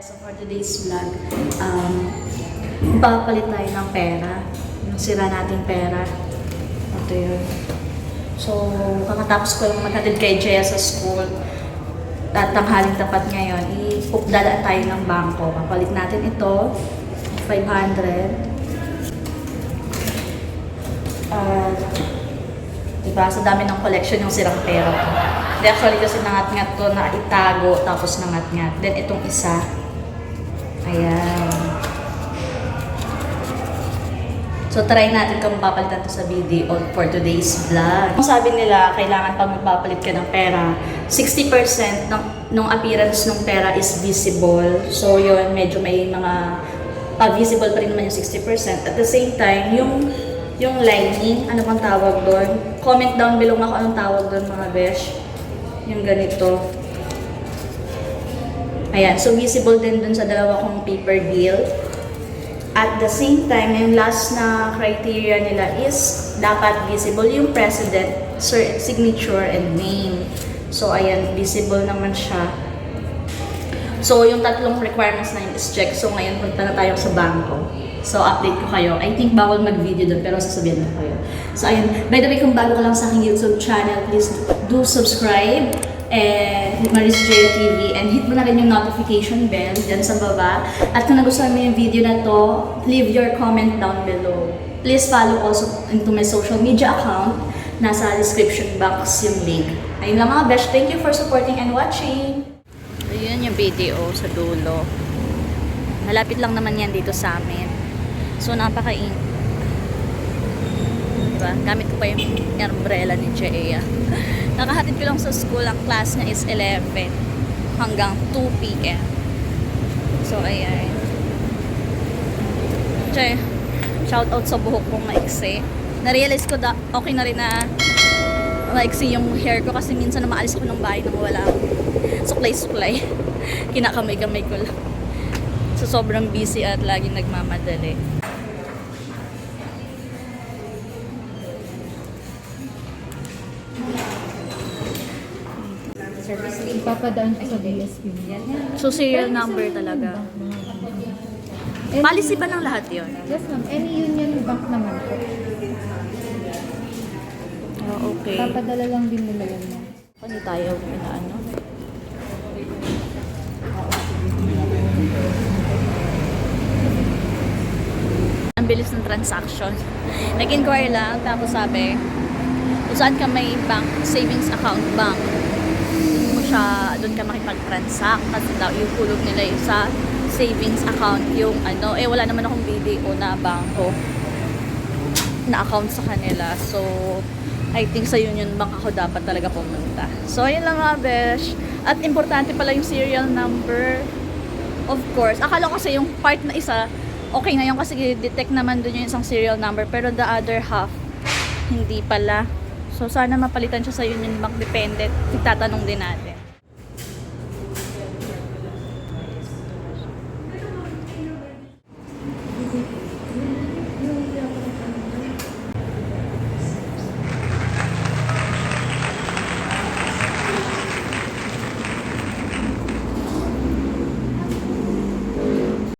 today's vlog, um, papalit tayo ng pera. Yung sira nating pera. Ito yun. So, kakatapos ko yung maghatid kay Jaya sa school. At tanghaling tapat ngayon, ipupdadaan tayo ng bangko. Papalit natin ito, 500. At, diba, sa dami ng collection yung sirang pera ko. Actually kasi nangat-ngat to na itago, tapos nangat-ngat. Then itong isa, ayan. So, try natin kung papalitan to sa video for today's vlog. Sabi nila, kailangan pag magpapalit ka ng pera, 60% ng, ng appearance ng pera is visible. So, yun, medyo may mga uh, visible pa rin naman yung 60%. At the same time, yung yung lining, ano bang tawag doon? Comment down below nga kung anong tawag doon mga besh. Yung ganito. Ayan, so visible din dun sa dalawa kong paper bill. At the same time, yung last na criteria nila is dapat visible yung president, sir, signature, and name. So, ayan, visible naman siya. So, yung tatlong requirements na yun is check. So, ngayon punta na tayo sa bangko. So, update ko kayo. I think bawal mag-video doon, pero sasabihin ko kayo. So, ayun. By the way, kung bago ka lang sa aking YouTube channel, please do subscribe and Maris J TV and hit mo na rin yung notification bell dyan sa baba. At kung nagustuhan mo yung video na to, leave your comment down below. Please follow also into my social media account. Nasa description box yung link. Ayun lang mga besh. Thank you for supporting and watching. Ayun yung video sa dulo. Malapit lang naman yan dito sa amin. So, napaka-in. Diba? Gamit ko pa yung umbrella ni Jaya. Nakahatid ko lang sa school. Ang class niya is 11 hanggang 2 p.m. So, ayan. Jay, shout out sa buhok kong maiksi. Na-realize ko da, okay na rin na maiksi yung hair ko kasi minsan na maalis ako ng bahay nang wala suklay-suklay. Kinakamay-kamay ko lang. So, sobrang busy at laging nagmamadali. Ipapadaan ko sa DSP. So, serial number talaga. Any- Policy ba ng lahat yon? Yes ma'am, any union bank naman po. Oh, okay. Papadala lang din nila yan ma'am. Ano tayo ano? Ang bilis ng transaction. Nag-inquire lang, tapos sabi, kung saan ka may bank, savings account bank, mo siya, doon ka makipag-transact kasi daw yung kulog nila yung sa savings account yung ano, eh wala naman akong video na bangko na account sa kanila. So, I think sa Union Bank ako dapat talaga pumunta. So, ayun lang mga besh. At importante pala yung serial number. Of course. Akala ko kasi yung part na isa, okay na yun kasi detect naman dun yung isang serial number. Pero the other half, hindi pala. So, sana mapalitan siya sa Union Bank. Depende. Itatanong din natin.